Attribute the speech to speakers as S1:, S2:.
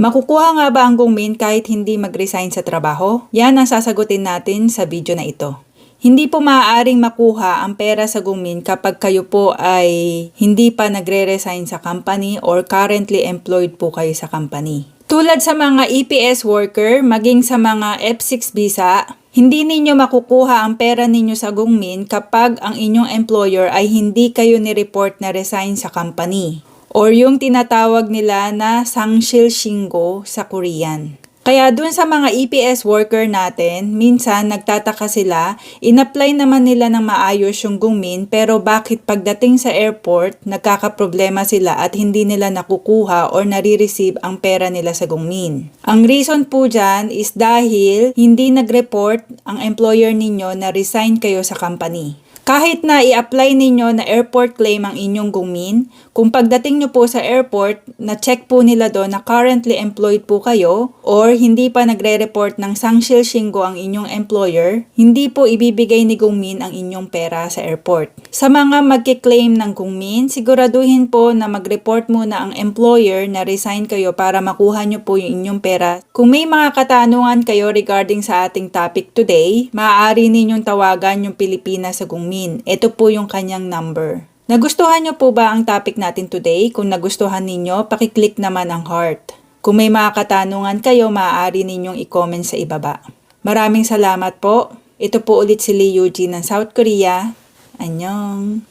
S1: Makukuha nga ba ang Gungmin kahit hindi mag-resign sa trabaho? Yan ang sasagutin natin sa video na ito. Hindi po maaaring makuha ang pera sa Gungmin kapag kayo po ay hindi pa nagre-resign sa company or currently employed po kayo sa company. Tulad sa mga EPS worker, maging sa mga F6 visa, hindi ninyo makukuha ang pera ninyo sa Gungmin kapag ang inyong employer ay hindi kayo ni-report na resign sa company or yung tinatawag nila na Sangshil Shingo sa Korean. Kaya dun sa mga EPS worker natin, minsan nagtataka sila, in-apply naman nila ng maayos yung gungmin pero bakit pagdating sa airport, nagkakaproblema sila at hindi nila nakukuha or nare-receive ang pera nila sa gungmin. Ang reason po dyan is dahil hindi nag-report ang employer ninyo na resign kayo sa company. Kahit na i-apply ninyo na airport claim ang inyong gungmin, kung pagdating nyo po sa airport, na-check po nila doon na currently employed po kayo or hindi pa nagre-report ng Sangshil Shingo ang inyong employer, hindi po ibibigay ni gungmin ang inyong pera sa airport. Sa mga magkiklaim ng gungmin, siguraduhin po na mag-report muna ang employer na resign kayo para makuha nyo po yung inyong pera. Kung may mga katanungan kayo regarding sa ating topic today, maaari ninyong tawagan yung Pilipinas sa gungmin. Ito po yung kanyang number. Nagustuhan nyo po ba ang topic natin today? Kung nagustuhan ninyo, pakiclick naman ang heart. Kung may mga katanungan kayo, maaari ninyong i-comment sa ibaba. Maraming salamat po. Ito po ulit si Lee Eugene ng South Korea. Annyeong!